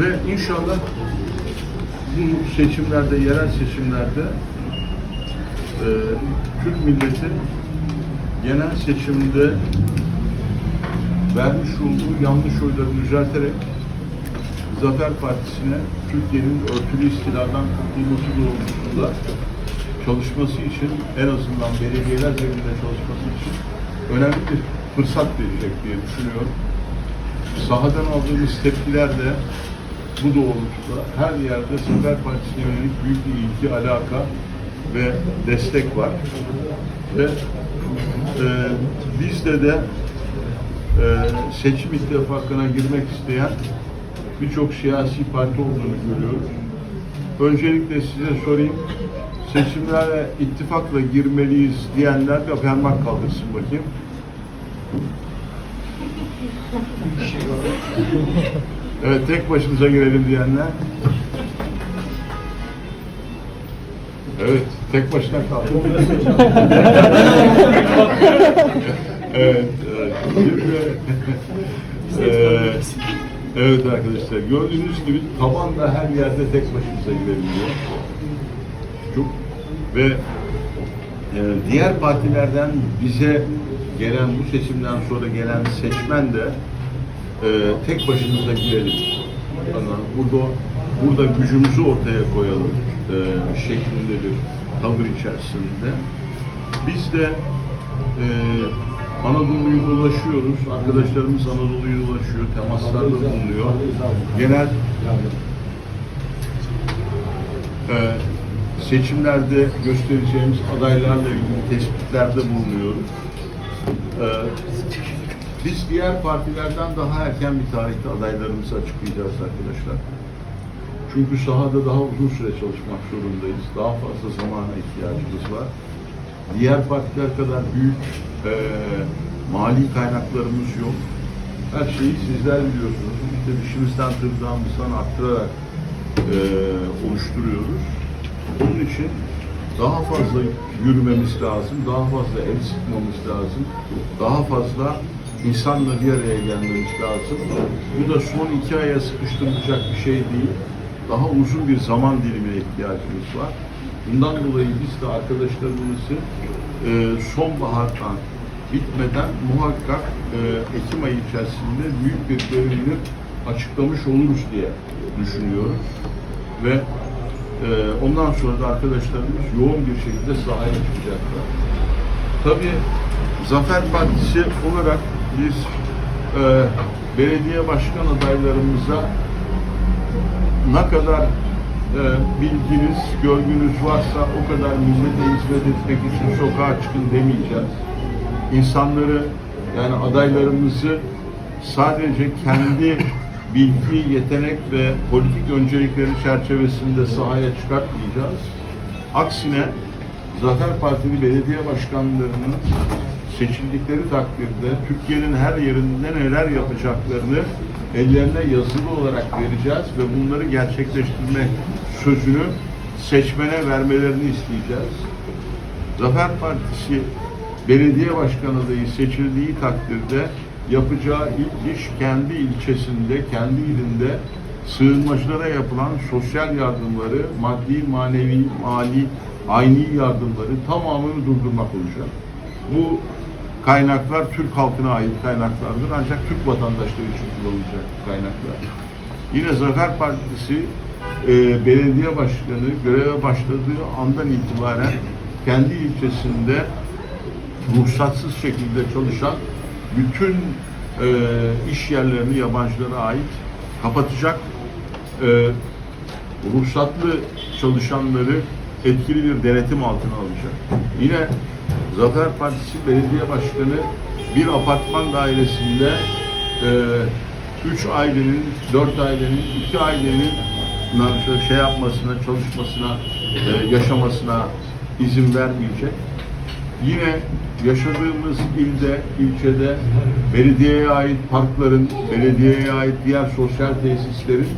Ve inşallah bu seçimlerde, yerel seçimlerde e, Türk milleti genel seçimde vermiş olduğu yanlış oyları düzelterek Zafer Partisi'ne Türkiye'nin örtülü istiladan kurtulması doğrultusunda çalışması için en azından belediyeler zeminde çalışması için önemli bir fırsat verecek diye düşünüyorum. Sahadan aldığımız tepkiler de bu doğrultuda her yerde Zafer Partisi'ne yönelik büyük bir ilgi, alaka ve destek var. Ve e, bizde de e, seçim ittifakına girmek isteyen birçok siyasi parti olduğunu görüyoruz. Öncelikle size sorayım, seçimlere ittifakla girmeliyiz diyenler de parmak kaldırsın bakayım. Evet, tek başınıza girelim diyenler. Evet, tek başına kaldı. evet, evet. Evet arkadaşlar, gördüğünüz gibi tabanda her yerde tek başımıza girebiliyor. Çok ve e, diğer partilerden bize gelen bu seçimden sonra gelen seçmen de e, tek başımıza girelim. Ama burada burada gücümüzü ortaya koyalım e, şeklinde bir tavır içerisinde. Biz de e, Anadolu'yu dolaşıyoruz. Arkadaşlarımız Anadolu'yu dolaşıyor. Temaslarda bulunuyor. Genel e, seçimlerde göstereceğimiz adaylarla ilgili tespitlerde bulunuyoruz. E, biz diğer partilerden daha erken bir tarihte adaylarımızı açıklayacağız arkadaşlar. Çünkü sahada daha uzun süre çalışmak zorundayız. Daha fazla zamana ihtiyacımız var. Diğer partiler kadar büyük e, mali kaynaklarımız yok. Her şeyi sizler biliyorsunuz. İşte dişimizden tırnağımızdan arttırarak e, oluşturuyoruz. Bunun için daha fazla yürümemiz lazım, daha fazla el sıkmamız lazım, daha fazla insanla bir araya gelmemiz lazım. Bu da son iki aya sıkıştırılacak bir şey değil. Daha uzun bir zaman dilimine ihtiyacımız var. Bundan dolayı biz de arkadaşlarımızı e, sonbahardan bitmeden muhakkak e, Ekim ayı içerisinde büyük bir görevini açıklamış oluruz diye düşünüyoruz. Ve e, ondan sonra da arkadaşlarımız yoğun bir şekilde sahaya çıkacaklar. Tabii Zafer Partisi olarak biz e, belediye başkan adaylarımıza ne kadar e, bilginiz, görgünüz varsa o kadar millete hizmet etmek için sokağa çıkın demeyeceğiz. İnsanları yani adaylarımızı sadece kendi bilgi, yetenek ve politik öncelikleri çerçevesinde sahaya çıkartmayacağız. Aksine Zafer Partili belediye başkanlarının seçildikleri takdirde Türkiye'nin her yerinde neler yapacaklarını ellerine yazılı olarak vereceğiz ve bunları gerçekleştirme sözünü seçmene vermelerini isteyeceğiz. Zafer Partisi belediye başkanı adayı seçildiği takdirde yapacağı ilk iş kendi ilçesinde, kendi ilinde sığınmacılara yapılan sosyal yardımları, maddi, manevi, mali, aynı yardımları tamamını durdurmak olacak. Bu kaynaklar Türk halkına ait kaynaklardır ancak Türk vatandaşları için kullanılacak kaynaklar. Yine Zafer Partisi e, belediye başkanı göreve başladığı andan itibaren kendi ilçesinde ruhsatsız şekilde çalışan bütün e, iş yerlerini yabancılara ait kapatacak. E, ruhsatlı çalışanları etkili bir denetim altına alacak. Yine Zafer Partisi Belediye Başkanı bir apartman dairesinde e, üç ailenin, dört ailenin, iki ailenin şey yapmasına, çalışmasına, e, yaşamasına izin vermeyecek. Yine yaşadığımız ilde, ilçede belediyeye ait parkların, belediyeye ait diğer sosyal tesislerin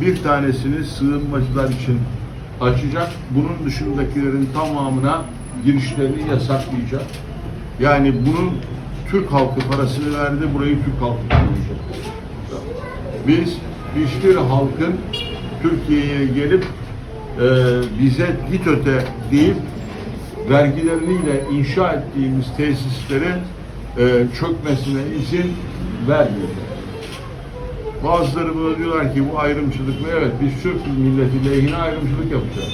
bir tanesini sığınmacılar için açacak. Bunun dışındakilerin tamamına girişlerini yasaklayacak. Yani bunun Türk halkı parasını verdi, burayı Türk halkı kullanacak. Biz hiçbir halkın Türkiye'ye gelip e, bize git öte deyip vergileriyle inşa ettiğimiz tesislerin e, çökmesine izin vermeyeceğiz. Bazıları böyle diyorlar ki bu ayrımcılık mı? Evet biz Türk milleti lehine ayrımcılık yapacağız.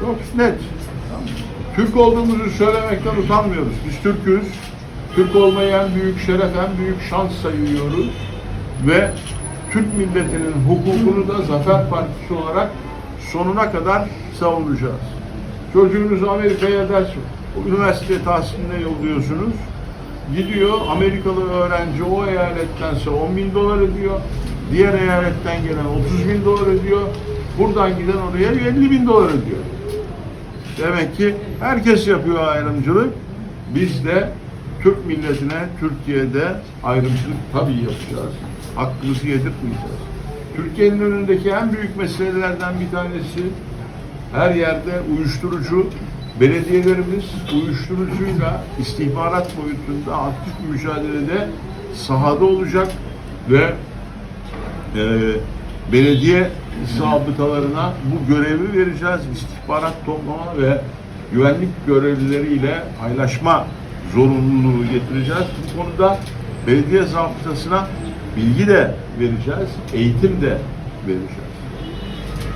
Çok net. Türk olduğumuzu söylemekten utanmıyoruz. Biz Türk'üz. Türk olmayı en büyük şeref, en büyük şans sayıyoruz. Ve Türk milletinin hukukunu da Zafer Partisi olarak sonuna kadar savunacağız. Çocuğunuzu Amerika'ya ders, üniversite tahsiline yolluyorsunuz. Gidiyor Amerikalı öğrenci o eyalettense 10 bin dolar ödüyor. Diğer eyaletten gelen 30 bin dolar ödüyor. Buradan giden oraya 50 bin dolar ödüyor. Demek ki herkes yapıyor ayrımcılık. Biz de Türk milletine Türkiye'de ayrımcılık tabii yapacağız. Hakkımızı yedirtmeyeceğiz. Türkiye'nin önündeki en büyük meselelerden bir tanesi her yerde uyuşturucu, belediyelerimiz uyuşturucuyla istihbarat boyutunda aktif mücadelede sahada olacak ve e, belediye zabıtalarına bu görevi vereceğiz. İstihbarat toplama ve güvenlik görevlileriyle paylaşma zorunluluğu getireceğiz. Bu konuda belediye zabıtasına bilgi de vereceğiz, eğitim de vereceğiz.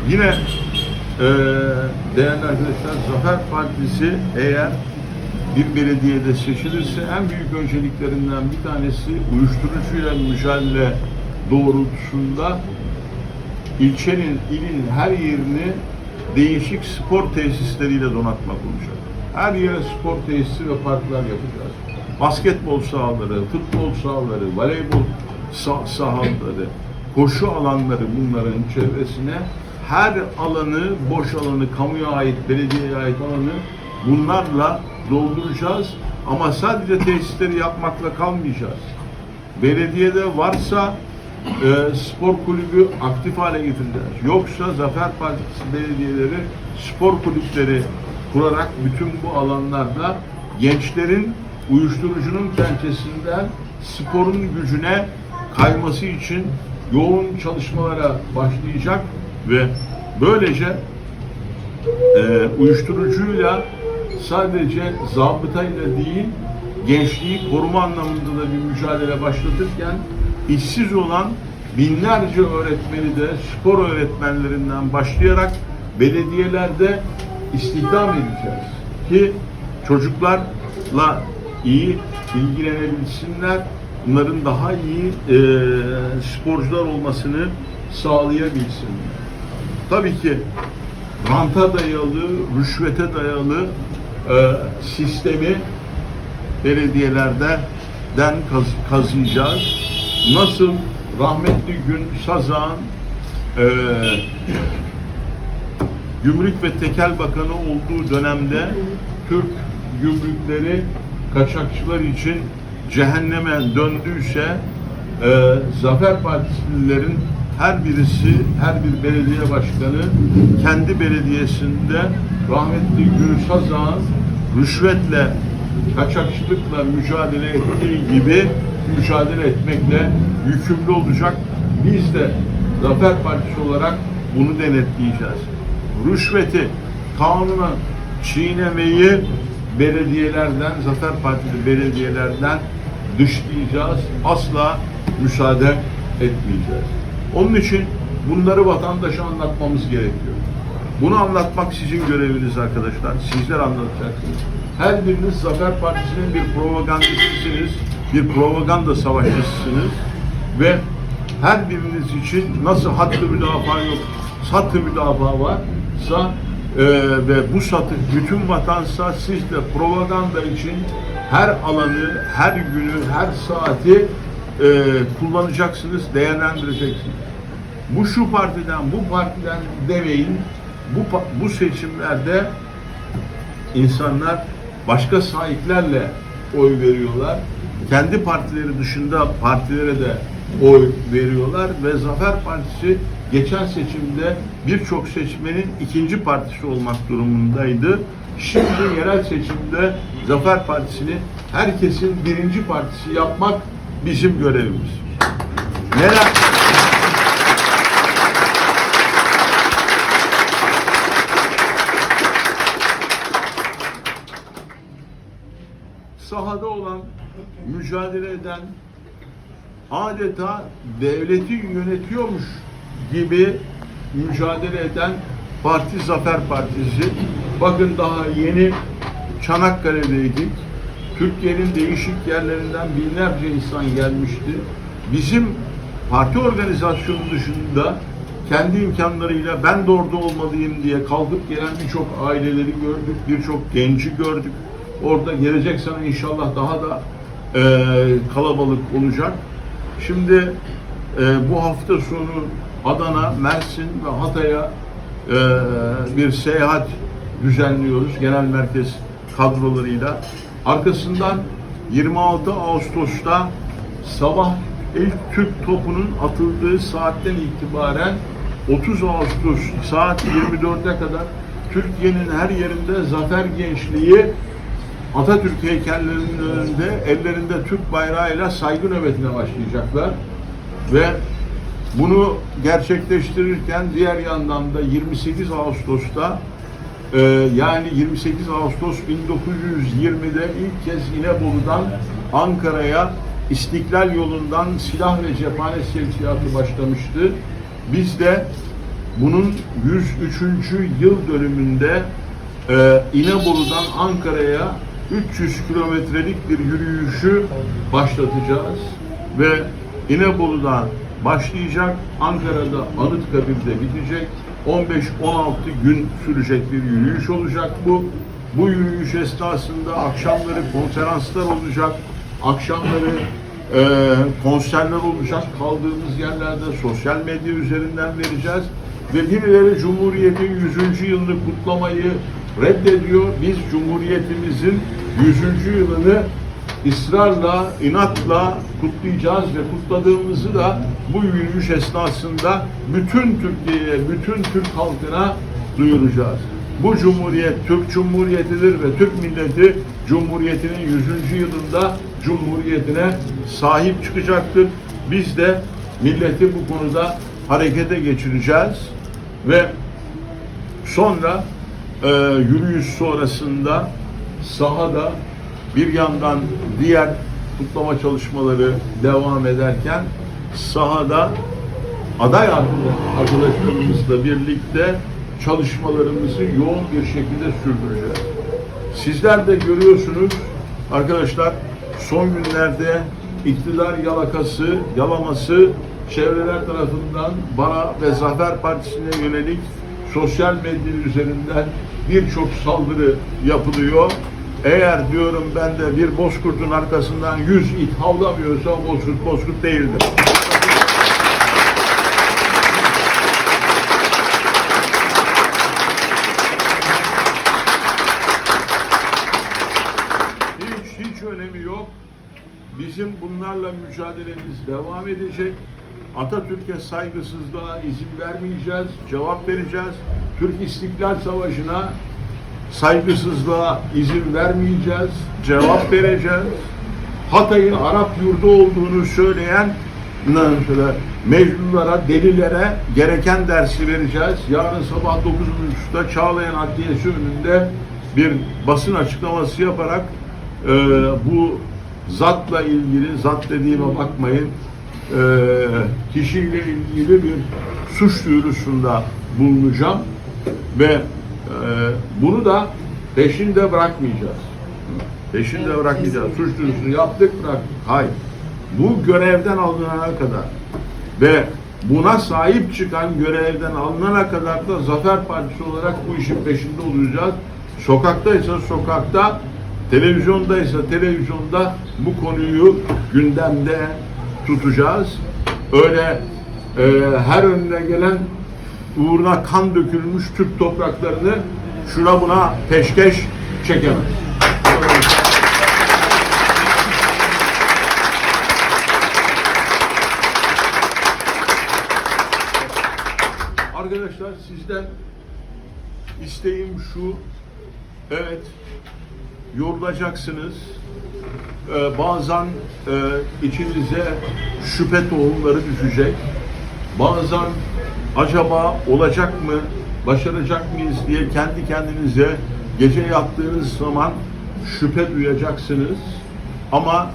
Yine eee değerli arkadaşlar Zafer Partisi eğer bir belediyede seçilirse en büyük önceliklerinden bir tanesi uyuşturucuyla mücadele doğrultusunda ilçenin, ilin her yerini değişik spor tesisleriyle donatmak olacak. Her yere spor tesisi ve parklar yapacağız. Basketbol sahaları, futbol sahaları, voleybol sah- sahaları, koşu alanları bunların çevresine her alanı, boş alanı, kamuya ait, belediyeye ait alanı bunlarla dolduracağız. Ama sadece tesisleri yapmakla kalmayacağız. Belediyede varsa e, spor kulübü aktif hale getireceğiz. Yoksa Zafer Partisi belediyeleri spor kulüpleri kurarak bütün bu alanlarda gençlerin uyuşturucunun pençesinden sporun gücüne kayması için yoğun çalışmalara başlayacak ve böylece e, uyuşturucuyla sadece zabıtayla değil gençliği koruma anlamında da bir mücadele başlatırken işsiz olan binlerce öğretmeni de spor öğretmenlerinden başlayarak belediyelerde istihdam edeceğiz ki çocuklarla iyi ilgilenebilsinler bunların daha iyi e, sporcular olmasını sağlayabilsinler. Tabii ki ranta dayalı, rüşvete dayalı e, sistemi belediyelerden kaz, kazıyacağız. Nasıl? Rahmetli Gün Sazağ'ın e, Gümrük ve Tekel Bakanı olduğu dönemde Türk gümrükleri kaçakçılar için cehenneme döndüyse e, Zafer Partililerin her birisi, her bir belediye başkanı kendi belediyesinde rahmetli Gül Sazağ'ın rüşvetle, kaçakçılıkla mücadele ettiği gibi mücadele etmekle yükümlü olacak. Biz de Zafer Partisi olarak bunu denetleyeceğiz. Rüşveti, kanuna çiğnemeyi belediyelerden, Zafer Partili belediyelerden dışlayacağız. Asla müsaade etmeyeceğiz. Onun için bunları vatandaşa anlatmamız gerekiyor. Bunu anlatmak sizin göreviniz arkadaşlar. Sizler anlatacaksınız. Her biriniz Zafer Partisi'nin bir propagandistisiniz, bir propaganda savaşçısısınız ve her biriniz için nasıl hattı müdafaa yok, satı müdafaa varsa e, ve bu satı bütün vatansa siz de propaganda için her alanı, her günü, her saati e, kullanacaksınız, değerlendireceksiniz. Bu şu partiden, bu partiden demeyin. Bu, bu seçimlerde insanlar başka sahiplerle oy veriyorlar. Kendi partileri dışında partilere de oy veriyorlar ve Zafer Partisi geçen seçimde birçok seçmenin ikinci partisi olmak durumundaydı. Şimdi yerel seçimde Zafer Partisi'ni herkesin birinci partisi yapmak bizim görevimiz. Neler mücadele eden adeta devleti yönetiyormuş gibi mücadele eden parti Zafer Partisi. Bakın daha yeni Çanakkale'deydik. Türkiye'nin değişik yerlerinden binlerce insan gelmişti. Bizim parti organizasyonu dışında kendi imkanlarıyla ben de orada olmalıyım diye kalkıp gelen birçok aileleri gördük, birçok genci gördük. Orada gelecek sene inşallah daha da e, kalabalık olacak. Şimdi e, bu hafta sonu Adana, Mersin ve Hatay'a e, bir seyahat düzenliyoruz genel merkez kadrolarıyla. Arkasından 26 Ağustos'ta sabah ilk Türk topunun atıldığı saatten itibaren 30 Ağustos saat 24'e kadar Türkiye'nin her yerinde Zafer Gençliği Atatürk heykellerinin önünde ellerinde Türk bayrağıyla saygı nöbetine başlayacaklar ve bunu gerçekleştirirken diğer yandan da 28 Ağustos'ta e, yani 28 Ağustos 1920'de ilk kez İnebolu'dan Ankara'ya İstiklal yolundan silah ve cephane sevkiyatı başlamıştı. Biz de bunun 103. yıl dönümünde e, İnebolu'dan Ankara'ya 300 kilometrelik bir yürüyüşü başlatacağız ve İnebolu'da başlayacak, Ankara'da Anıtkabir'de bitecek. 15-16 gün sürecek bir yürüyüş olacak bu. Bu yürüyüş esnasında akşamları konferanslar olacak, akşamları e, konserler olacak. Kaldığımız yerlerde sosyal medya üzerinden vereceğiz. Ve birileri Cumhuriyet'in 100. yılını kutlamayı reddediyor. Biz Cumhuriyetimizin 100. yılını ısrarla, inatla kutlayacağız ve kutladığımızı da bu yürüyüş esnasında bütün Türkiye'ye, bütün Türk halkına duyuracağız. Bu Cumhuriyet Türk Cumhuriyetidir ve Türk milleti Cumhuriyetinin 100. yılında Cumhuriyetine sahip çıkacaktır. Biz de milleti bu konuda harekete geçireceğiz ve sonra e, yürüyüş sonrasında sahada bir yandan diğer kutlama çalışmaları devam ederken sahada aday arkadaşlarımızla birlikte çalışmalarımızı yoğun bir şekilde sürdüreceğiz. Sizler de görüyorsunuz arkadaşlar son günlerde iktidar yalakası, yalaması çevreler tarafından bana ve Zafer Partisi'ne yönelik sosyal medya üzerinden birçok saldırı yapılıyor. Eğer diyorum ben de bir bozkurtun arkasından yüz it havlamıyorsa bozkurt bozkurt değildir. Hiç hiç önemi yok. Bizim bunlarla mücadelemiz devam edecek. Atatürk'e saygısızlığa izin vermeyeceğiz, cevap vereceğiz. Türk İstiklal Savaşı'na saygısızlığa izin vermeyeceğiz, cevap vereceğiz. Hatay'ın Arap yurdu olduğunu söyleyen şöyle mecnunlara, delilere gereken dersi vereceğiz. Yarın sabah 9.30'da Çağlayan Adliyesi önünde bir basın açıklaması yaparak e, bu zatla ilgili, zat dediğime bakmayın, kişiyle ilgili bir suç duyurusunda bulunacağım ve e, bunu da peşinde bırakmayacağız. Peşinde bırakmayacağız. Suç duyurusunu yaptık bıraktık. Hayır. Bu görevden alınana kadar ve buna sahip çıkan görevden alınana kadar da Zafer Partisi olarak bu işin peşinde olacağız. Sokaktaysa sokakta, televizyondaysa televizyonda bu konuyu gündemde tutacağız. Öyle e, her önüne gelen uğruna kan dökülmüş Türk topraklarını şuna buna peşkeş çekemez. Arkadaşlar sizden isteğim şu. Evet, yorulacaksınız. Ee, bazen e, içinize şüphe tohumları düşecek. Bazen acaba olacak mı, başaracak mıyız diye kendi kendinize gece yattığınız zaman şüphe duyacaksınız. Ama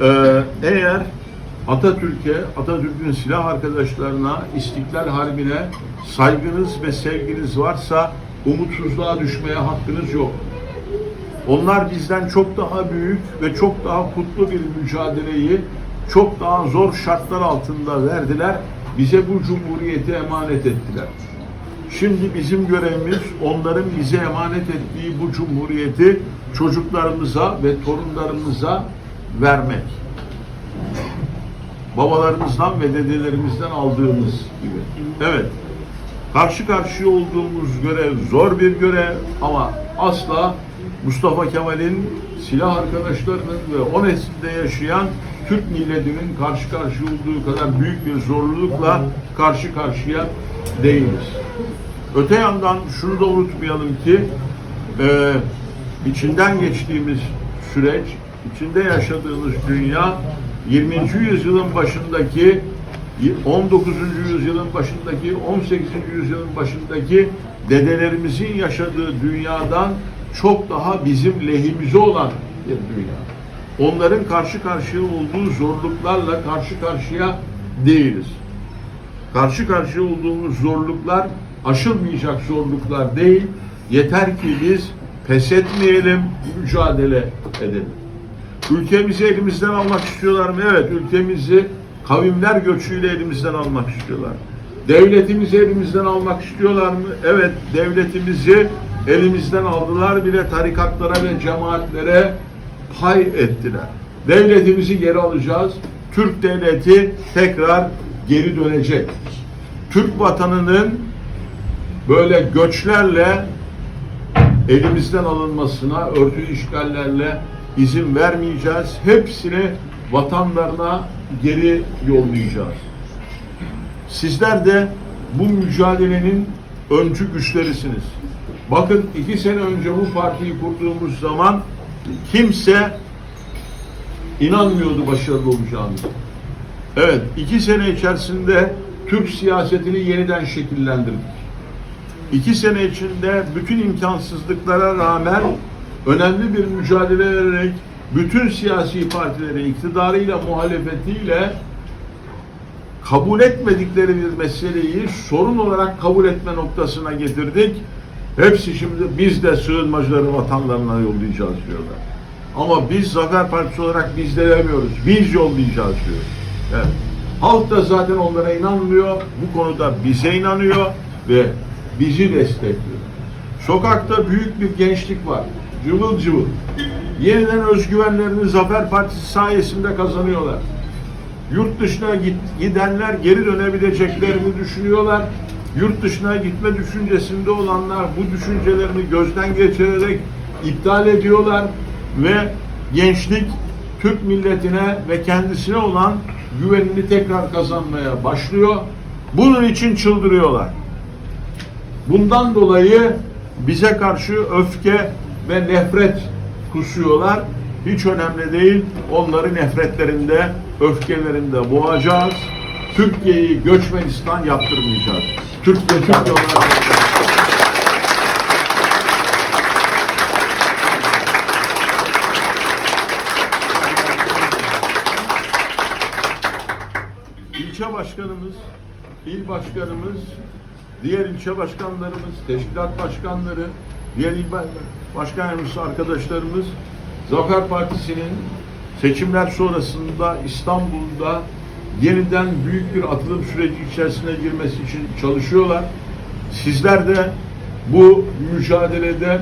Ee, eğer Atatürk'e, Atatürk'ün silah arkadaşlarına, İstiklal Harbi'ne saygınız ve sevginiz varsa umutsuzluğa düşmeye hakkınız yok. Onlar bizden çok daha büyük ve çok daha kutlu bir mücadeleyi çok daha zor şartlar altında verdiler. Bize bu cumhuriyeti emanet ettiler. Şimdi bizim görevimiz onların bize emanet ettiği bu cumhuriyeti çocuklarımıza ve torunlarımıza vermek. Babalarımızdan ve dedelerimizden aldığımız gibi. Evet. Karşı karşıya olduğumuz görev zor bir görev ama asla Mustafa Kemal'in silah arkadaşlarının ve o nesilde yaşayan Türk milletinin karşı karşıya olduğu kadar büyük bir zorlukla karşı karşıya değiliz. Öte yandan şunu da unutmayalım ki e, içinden geçtiğimiz süreç, içinde yaşadığımız dünya 20. yüzyılın başındaki 19. yüzyılın başındaki 18. yüzyılın başındaki dedelerimizin yaşadığı dünyadan çok daha bizim lehimize olan bir dünya. Onların karşı karşıya olduğu zorluklarla karşı karşıya değiliz karşı karşıya olduğumuz zorluklar aşılmayacak zorluklar değil. Yeter ki biz pes etmeyelim, mücadele edelim. Ülkemizi elimizden almak istiyorlar mı? Evet, ülkemizi kavimler göçüyle elimizden almak istiyorlar. Devletimizi elimizden almak istiyorlar mı? Evet, devletimizi elimizden aldılar bile tarikatlara ve cemaatlere pay ettiler. Devletimizi geri alacağız. Türk devleti tekrar geri dönecek. Türk vatanının böyle göçlerle elimizden alınmasına, örtülü işgallerle izin vermeyeceğiz. Hepsini vatanlarına geri yollayacağız. Sizler de bu mücadelenin öncü güçlerisiniz. Bakın iki sene önce bu partiyi kurduğumuz zaman kimse inanmıyordu başarılı olacağımıza. Evet, iki sene içerisinde Türk siyasetini yeniden şekillendirdik. İki sene içinde bütün imkansızlıklara rağmen önemli bir mücadele vererek bütün siyasi partileri iktidarıyla muhalefetiyle kabul etmedikleri bir meseleyi sorun olarak kabul etme noktasına getirdik. Hepsi şimdi biz de sığınmacıları vatanlarına yollayacağız diyorlar. Ama biz Zafer Partisi olarak biz de demiyoruz. Biz yollayacağız diyoruz. Evet. Halk da zaten onlara inanmıyor. Bu konuda bize inanıyor ve bizi destekliyor. Sokakta büyük bir gençlik var. Cıvıl cıvıl. Yeniden özgüvenlerini Zafer Partisi sayesinde kazanıyorlar. Yurt dışına gidenler geri dönebileceklerini düşünüyorlar. Yurt dışına gitme düşüncesinde olanlar bu düşüncelerini gözden geçirerek iptal ediyorlar ve gençlik Türk milletine ve kendisine olan güvenini tekrar kazanmaya başlıyor. Bunun için çıldırıyorlar. Bundan dolayı bize karşı öfke ve nefret kusuyorlar. Hiç önemli değil. Onları nefretlerinde, öfkelerinde boğacağız. Türkiye'yi göçmenistan yaptırmayacağız. Türkiye Türk yollarına ilçe başkanımız, il başkanımız, diğer ilçe başkanlarımız, teşkilat başkanları, diğer il ba- başkan yardımcısı arkadaşlarımız Zafer Partisi'nin seçimler sonrasında İstanbul'da yeniden büyük bir atılım süreci içerisine girmesi için çalışıyorlar. Sizler de bu mücadelede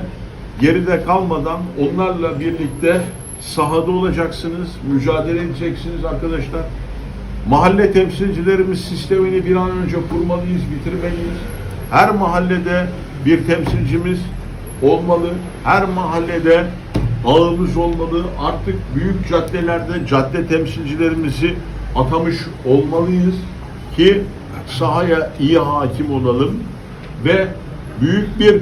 geride kalmadan onlarla birlikte sahada olacaksınız, mücadele edeceksiniz arkadaşlar. Mahalle temsilcilerimiz sistemini bir an önce kurmalıyız, bitirmeliyiz. Her mahallede bir temsilcimiz olmalı. Her mahallede ağımız olmalı. Artık büyük caddelerde cadde temsilcilerimizi atamış olmalıyız ki sahaya iyi hakim olalım ve büyük bir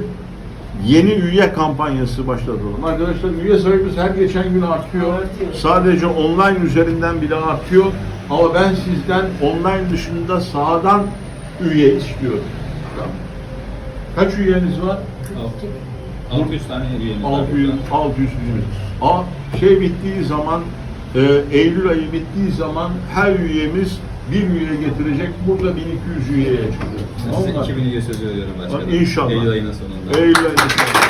yeni üye kampanyası başlatalım. Arkadaşlar üye sayımız her geçen gün artıyor. Sadece online üzerinden bile artıyor. Ama ben sizden online dışında sahadan üye istiyorum. Kaç üyeniz var? 600 tane üyemiz var. 600, 600 üyemiz. Şey bittiği zaman Ee, Eylül ayı bittiği zaman her üyemiz bir üye getirecek. Burada 1200 üyeye. Size Tamam mı? 2000 üye söz veriyorum başkanım. İnşallah. Eylül ayının sonunda. Eylül ayının sonunda.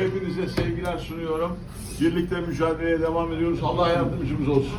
Hepinize sevgiler sunuyorum. Birlikte mücadeleye devam ediyoruz. Allah yardımcımız olsun.